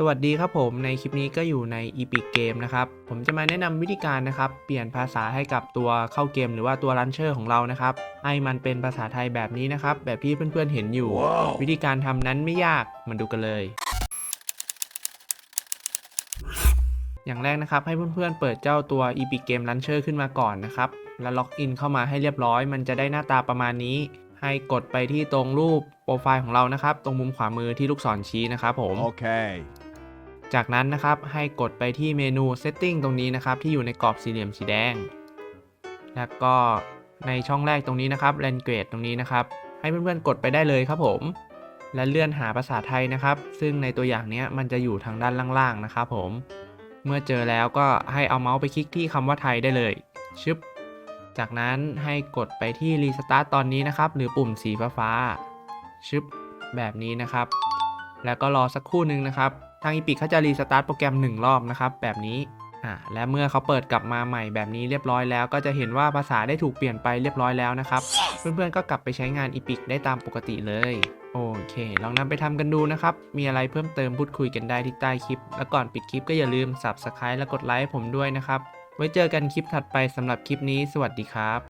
สวัสดีครับผมในคลิปนี้ก็อยู่ใน Epic Game นะครับ ผมจะมาแนะนำวิธีการนะครับ เปลี่ยนภาษาให้กับตัวเข้าเกมหรือว่าตัวลันเชอร์ของเรานะครับ ให้มันเป็นภาษาไทยแบบนี้นะครับ แบบที่เพื่อนๆเห็นอยู่วิธีการทำนั้นไม่ยากมาดูกันเลย อย่างแรกนะครับ ให้เพื่อนๆเปิดเจ้าตัว Epic Game Launcher ขึ้นมาก่อนนะครับ แล้วล็อกอินเข้ามาให้เรียบร้อย มันจะได้หน้าตาประมาณนี้ ให้กดไปที่ตรงรูปโปรไฟล์ของเรานะครับ ตรงมุมขวามือที่ลูกศรชี้นะครับผม Okay. จากนั้นนะครับให้กดไปที่เมนู Setting ตรงนี้นะครับที่อยู่ในกรอบสี่เหลี่ยมสีแดง แล้วก็ในช่องแรกตรงนี้นะครับ Language ตรงนี้นะครับ ให้เพื่อนๆกดไปได้เลยครับผม และเลื่อนหาภาษาไทยนะครับ ซึ่งในตัวอย่างนี้มันจะอยู่ทางด้านล่างๆนะครับผม เมื่อเจอแล้วก็ให้เอาเมาส์ไปคลิกที่คำว่าไทยได้เลยชึบจากนั้นให้กดไปที่ Restart ตอนนี้นะครับ หรือปุ่มสีฟ้าชึบแบบนี้นะครับ แล้วก็รอสักครู่นึงนะครับ ทางอีพิกเขาจะรีสตาร์ทโปรแกรม 1 รอบนะครับ แบบนี้อ่าและเมื่อเขาเปิดกลับมาใหม่แบบนี้เรียบร้อยแล้ว ก็จะเห็นว่าภาษาได้ถูกเปลี่ยนไปเรียบร้อยแล้วนะครับ เพื่อนๆก็กลับไปใช้งานอีพิกได้ตามปกติเลยโอเค ลองนำไปทำกันดูนะครับ มีอะไรเพิ่มเติมพูดคุยกันได้ที่ใต้คลิป แล้วก่อนปิดคลิปก็อย่าลืม Subscribe และกดไลค์ให้ผมด้วยนะครับ ไว้เจอกันคลิปถัดไปสำหรับคลิปนี้ สวัสดีครับ